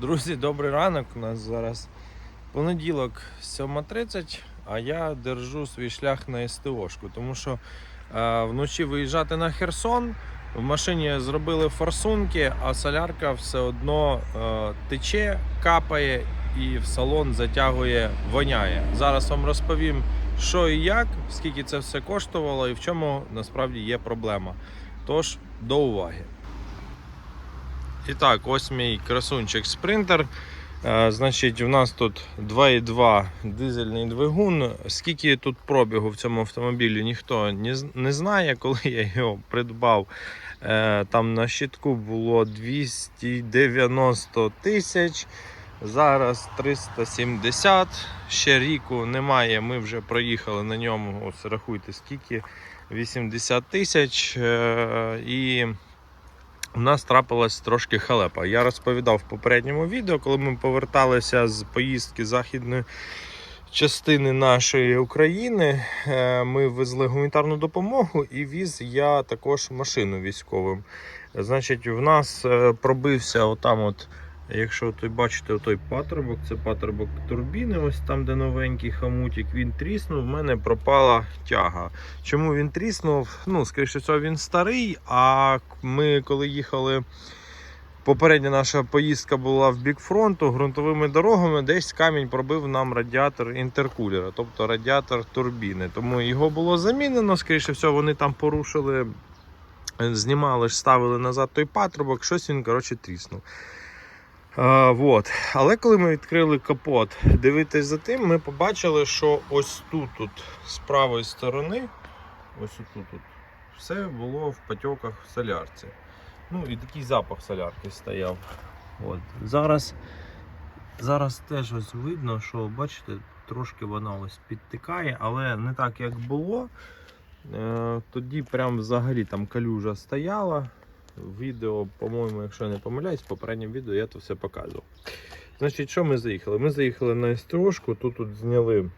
Друзі, добрий ранок. У нас зараз понеділок 7.30, а я держу свій шлях на СТОшку, тому що е, вночі виїжджати на Херсон. В машині зробили форсунки, а солярка все одно е, тече, капає і в салон затягує, воняє. Зараз вам розповім, що і як, скільки це все коштувало і в чому насправді є проблема. Тож до уваги. І так, ось мій красунчик спринтер. Е, Значить, у нас тут 2,2 дизельний двигун. Скільки тут пробігу в цьому автомобілі, ніхто не знає. Коли я його придбав, е, там на щитку було 290 тисяч. Зараз 370. Ще ріку немає. Ми вже проїхали на ньому. Ось рахуйте, скільки 80 тисяч. Е, І у нас трапилась трошки халепа. Я розповідав в попередньому відео, коли ми поверталися з поїздки західної частини нашої України. е, Ми везли гуманітарну допомогу і віз я також машину військовим. Значить, в нас е, пробився отам, от, якщо ви бачите, той патрубок, це патрубок турбіни, ось там, де новенький хамутик, він тріснув, в мене пропала тяга. Чому він тріснув? Ну, скоріше всього, він старий. А ми, коли їхали, попередня наша поїздка була в бік фронту ґрунтовими дорогами, десь камінь пробив нам радіатор інтеркулера, тобто радіатор турбіни. Тому його було замінено. Скоріше всього, вони там порушили, знімали ж, ставили назад той патрубок, щось він коротше тріснув. Вот. Але коли ми відкрили капот, дивитись за тим, ми побачили, що ось тут, тут з правої сторони, ось тут, тут, все було в потьоках в солярці. Ну і такий запах солярки стояв. От. Зараз, зараз теж ось видно, що бачите, трошки вона ось підтикає, але не так як було. Е, тоді прям взагалі там калюжа стояла. Відео, по-моєму, якщо я не помиляюсь, в попередньому відео я то все показував. Значить, що ми заїхали? Ми заїхали на СТОшку, тут, тут зняли,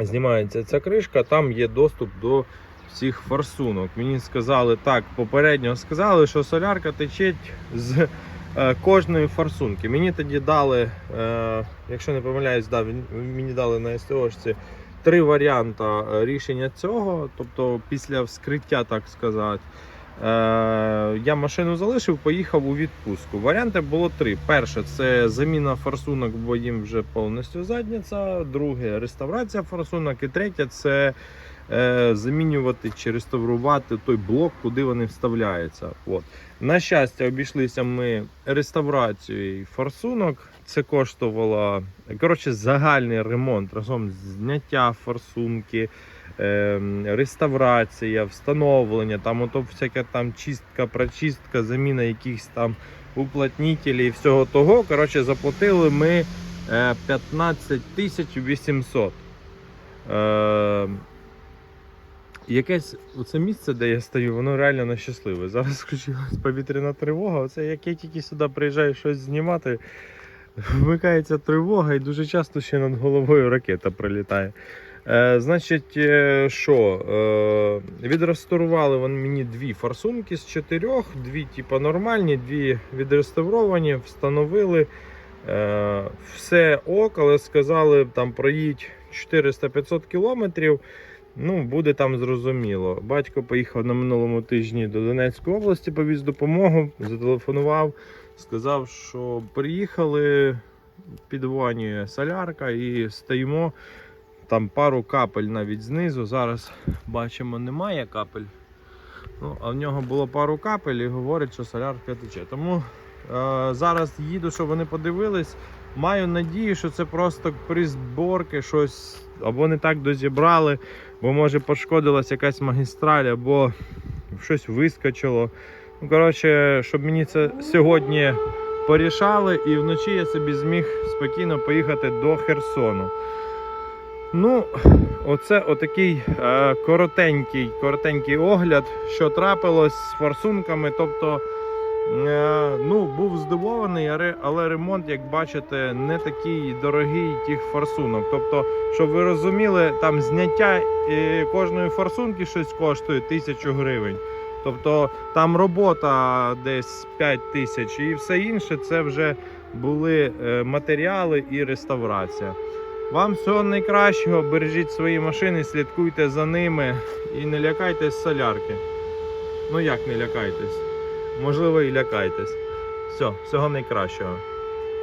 знімається ця кришка, там є доступ до всіх форсунок. Мені сказали так, попередньо сказали, що солярка тече з е, кожної форсунки. Мені тоді дали, е, якщо не помиляюсь, да, мені дали на СТОшці три варіанти е, рішення цього, тобто після вскриття, так сказати. Е, я машину залишив, поїхав у відпустку. Варіанти було три. Перше це заміна форсунок, бо їм вже повністю задниця. Друге реставрація форсунок. І третє це е, замінювати чи реставрувати той блок, куди вони вставляються. От. На щастя, обійшлися ми реставрацією форсунок. Це коштувало коротше, загальний ремонт разом з зняття форсунки, реставрація, встановлення, там ото всяка там чистка, прочистка, заміна якихось там уплотнителів і всього того. Коротше, заплатили ми е, 15 тисяч 800. Е, Якесь оце місце, де я стою, воно реально нещасливе. Зараз включилась повітряна тривога. Оце як я тільки сюди приїжджаю щось знімати, вмикається тривога і дуже часто ще над головою ракета прилітає. Е, значить, е, що? Е, відреставрували вони мені дві форсунки з чотирьох, дві типу, нормальні, дві відреставровані, встановили. Е, все ок, але сказали, там проїдь 400-500 кілометрів. Ну, буде там зрозуміло. Батько поїхав на минулому тижні до Донецької області, повіз допомогу, зателефонував, сказав, що приїхали, підванює солярка і стоїмо. Там пару капель навіть знизу. Зараз бачимо, немає капель. Ну, а в нього було пару капель і говорить, що солярка тече. Тому е, зараз їду, щоб вони подивились. Маю надію, що це просто при зборки щось або не так дозібрали, бо може пошкодилась якась магістраль, або щось вискочило. Ну, коротше, щоб мені це сьогодні порішали, і вночі я собі зміг спокійно поїхати до Херсону. Ну, оце отакий е, коротенький, коротенький огляд, що трапилось з форсунками. Тобто, е, ну, був здивований, але- ремонт, як бачите, не такий дорогий тих форсунок. Тобто, щоб ви розуміли, там зняття е, кожної форсунки щось коштує тисячу гривень. Тобто там робота десь 5 тисяч і все інше це вже були е, матеріали і реставрація. Вам всього найкращого, бережіть свої машини, слідкуйте за ними і не лякайтесь солярки. Ну як не лякайтесь? Можливо, і лякайтесь. Все, всього найкращого.